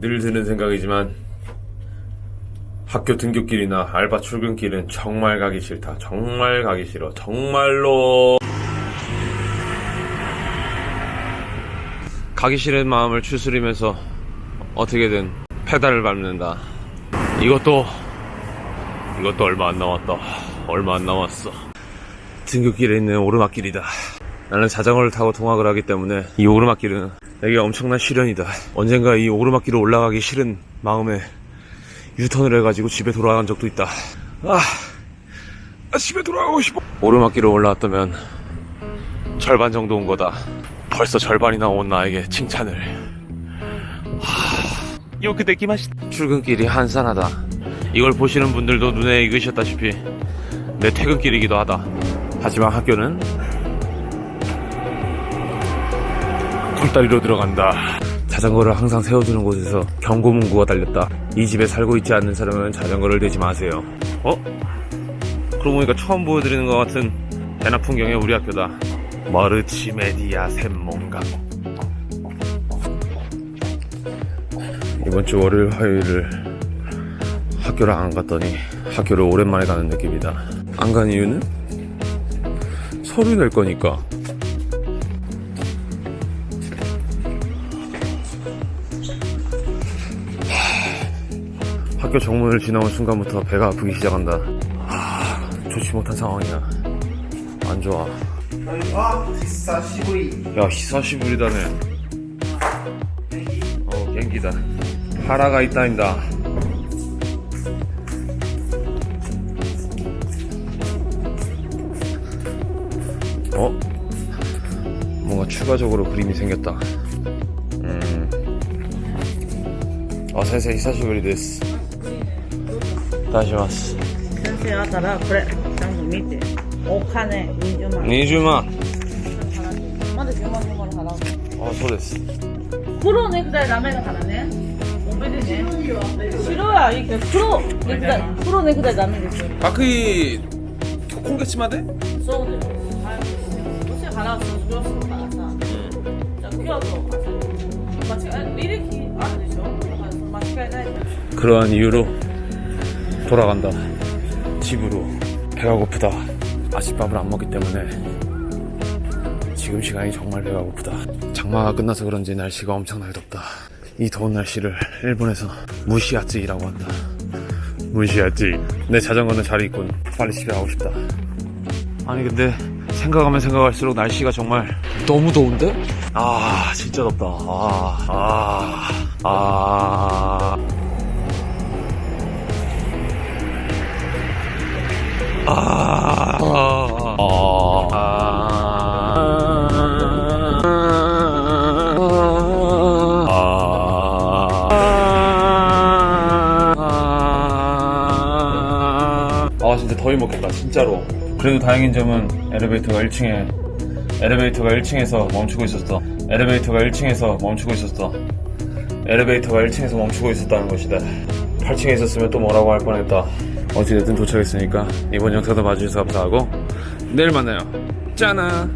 늘 드는 생각이지만 학교 등교길이나 알바 출근길은 정말 가기 싫다. 정말 가기 싫어. 정말로 가기 싫은 마음을 추스리면서 어떻게든 페달을 밟는다. 이것도 이것도 얼마 안 남았다. 얼마 안 남았어. 등교길에 있는 오르막길이다. 나는 자전거를 타고 통학을 하기 때문에 이 오르막길은 내게 엄청난 시련이다. 언젠가 이 오르막길을 올라가기 싫은 마음에 유턴을 해가지고 집에 돌아간 적도 있다. 아, 아, 집에 돌아가고 싶어. 오르막길을 올라왔다면 절반 정도 온 거다. 벌써 절반이나 온 나에게 칭찬을. 요크 데키 맛있다. 출근길이 한산하다. 이걸 보시는 분들도 눈에 익으셨다시피 내 퇴근길이기도 하다. 하지만 학교는 굴다리로 들어간다. 자전거를 항상 세워두는 곳에서 경고 문구가 달렸다. 이 집에 살고 있지 않는 사람은 자전거를 대지 마세요. 어? 그러고 보니까 처음 보여드리는 것 같은 대낮 풍경의 우리 학교다. 머르치메디아 샘몽강. 이번 주 월요일, 화요일을 학교를 안 갔더니 학교를 오랜만에 가는 느낌이다. 안 간 이유는 서류 낼 거니까. 학교 정문을 지나온 순간부터 배가 아프기 시작한다. 아, 좋지 못한 상황이야. 안 좋아. あ、久しぶり。 야, 히사시부리다네. 어, 갱기다. 하라가 있다인다. 어? 뭔가 추가적으로 그림이 생겼다. 음. 아,先生、久しぶりです。 出します。先生あったらこれちゃんと見てお金20万。20万。まだ10万円まで払うあそうです。黒ネクタイダメだからね。おめでね白はいいけど黒ネクタイ黒ネクタイダメですよ。学位今月まで？そうですはいもし払う卒業するからさ。じゃあ京都間違え履歴あるでしょ？間違いない黒はユーロ。 돌아간다. 집으로. 배가 고프다. 아침밥을 안 먹기 때문에 지금 시간이 정말 배가 고프다. 장마가 끝나서 그런지 날씨가 엄청나게 덥다. 이 더운 날씨를 일본에서 무시아찌라고 한다. 무시아찌. 내 자전거는 잘 있군. 빨리 집에 가고 싶다. 아니 근데 생각하면 생각할수록 날씨가 정말 너무 더운데? 아 진짜 덥다. 아 아, 아. 아, 진짜 더위 먹겠다, 진짜로. 그래도 다행인 점은 엘리베이터가 1층에, 엘리베이터가 1층에서 멈추고 있었어. 엘리베이터가 1층에서 멈추고 있었어. 엘리베이터가 1층에서 멈추고 있었다는 것이다. 8층에 있었으면 또 뭐라고 할 뻔했다. 어찌됐든 도착했으니까 이번 영상도 봐주셔서 감사하고 내일 만나요. 짜나!